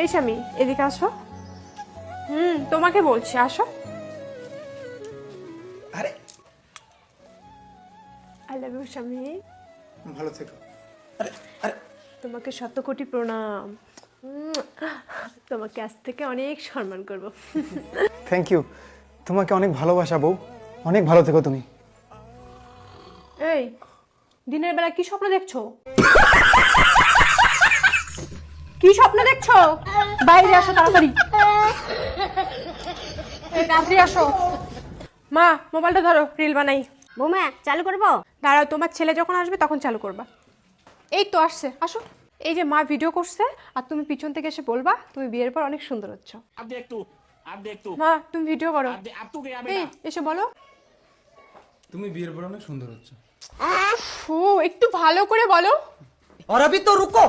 এই স্বামী এদিকে আসো। হুম তোমাকে বলছি আসো। আরে। আই লাভ ইউ স্বামী। ভালো থেকো। আরে আরে। তোমাকে শত কোটি প্রণাম তোমাকে আজ থেকে অনেক সম্মান করব। থ্যাংক ইউ তোমাকে অনেক ভালোবাসা বউ। অনেক ভালো থেকো তুমি। এই দিনের বেলা কি স্বপ্ন দেখছ কি স্বপ্ন দেখছো বাইরে আসো তাড়াতাড়ি এই, তাড়াতাড়ি আসো মা মোবাইলটা ধরো রিল বানাই বৌমা চালু করবো দাঁড়াও তোমার ছেলে যখন আসবে তখন চালু করবা এই তো আসছে আসো এই যে মা ভিডিও করছে আর তুমি পিছন থেকে এসে বলবা তুমি বিয়ের পর অনেক সুন্দর হচ্ছ अब देख तू अब देख तू মা তুমি ভিডিও করো अब दे- अब तू गया এই बेटा এসে বলো তুমি বিয়ের পর অনেক সুন্দর হচ্ছে ও একটু ভালো করে বলো और अभी तो रुको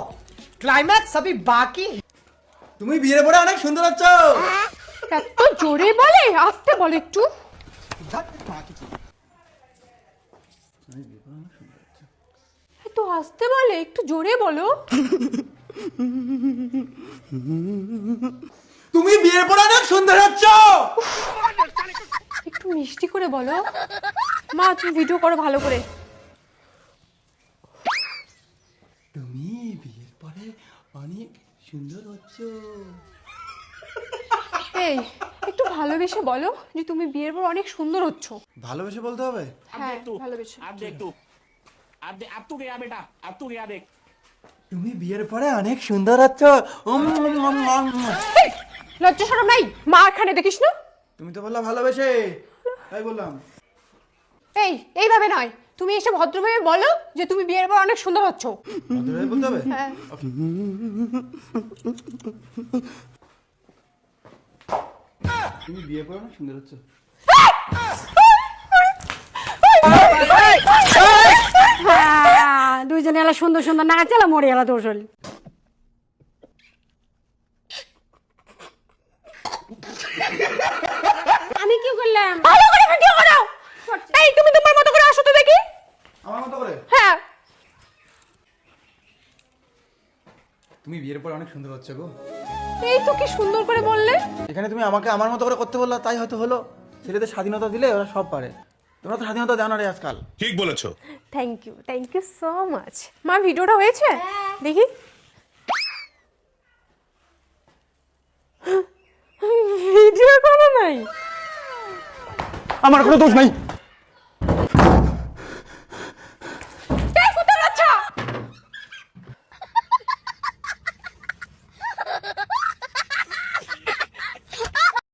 क्लाइमैक्स अभी बाकी है। তুমি বিয়ের পরে অনেক সুন্দর হচ্ছে এত জোরে বলে আস্তে বলো একটু। এত আস্তে বলে একটু জোরে বলো। তুমি বিয়ের পরে অনেক সুন্দর হচ্ছে একটু মিষ্টি করে বলো। মা তুমি ভিডিও করো ভালো করে তুমি বিয়ের পরে অনেক সুন্দর হচ্ছে এই একটু ভালোবেসে বলো যে তুমি বিয়ের পর অনেক সুন্দর হচ্ছ ভালোবেসে বলতে হবে अब হ্যাঁ देख तू ভালোবেসে अब देख तू अब दे अब तू गया बेटा अब तू गया देख তুমি বিয়ের পরে অনেক সুন্দর হচ্ছে এই, লজ্জা সরম নাই মা এখানে দেখিস না তুমি তো বললা ভালোবেসে তাই বললাম এই এইভাবে নয় তুমি এসে ভদ্রভাবে বলো যে তুমি বিয়ের পর অনেক সুন্দর হচ্ছ। ভদ্রভাবে বলতে হবে? হ্যাঁ। তুমি বিয়ের পরে অনেক সুন্দর হচ্ছে। হ্যাঁ, দুইজনে এলা সুন্দর সুন্দর নাচ এলা মরে এলা দোষল আমি কি করলাম ভালো করে ভিডিও করো এই তুমি তোমার মতো করে আসো তো দেখি আমার মতো করে হ্যাঁ তুমি বিয়ের পরে অনেক সুন্দর হচ্ছে গো। এই তো কি সুন্দর করে বললে? এখানে তুমি আমাকে আমার মতো করে করতে বললা তাই হয়তো হলো। ছেলেদের স্বাধীনতা দিলে ওরা সব পারে। তোমরা তো স্বাধীনতা দেও না রে আজকাল। ঠিক বলেছ। Thank you thank you so much মা ভিডিওটা হয়েছে? দেখি। ভিডিও করা নাই। আমার কোনো দোষ নাই।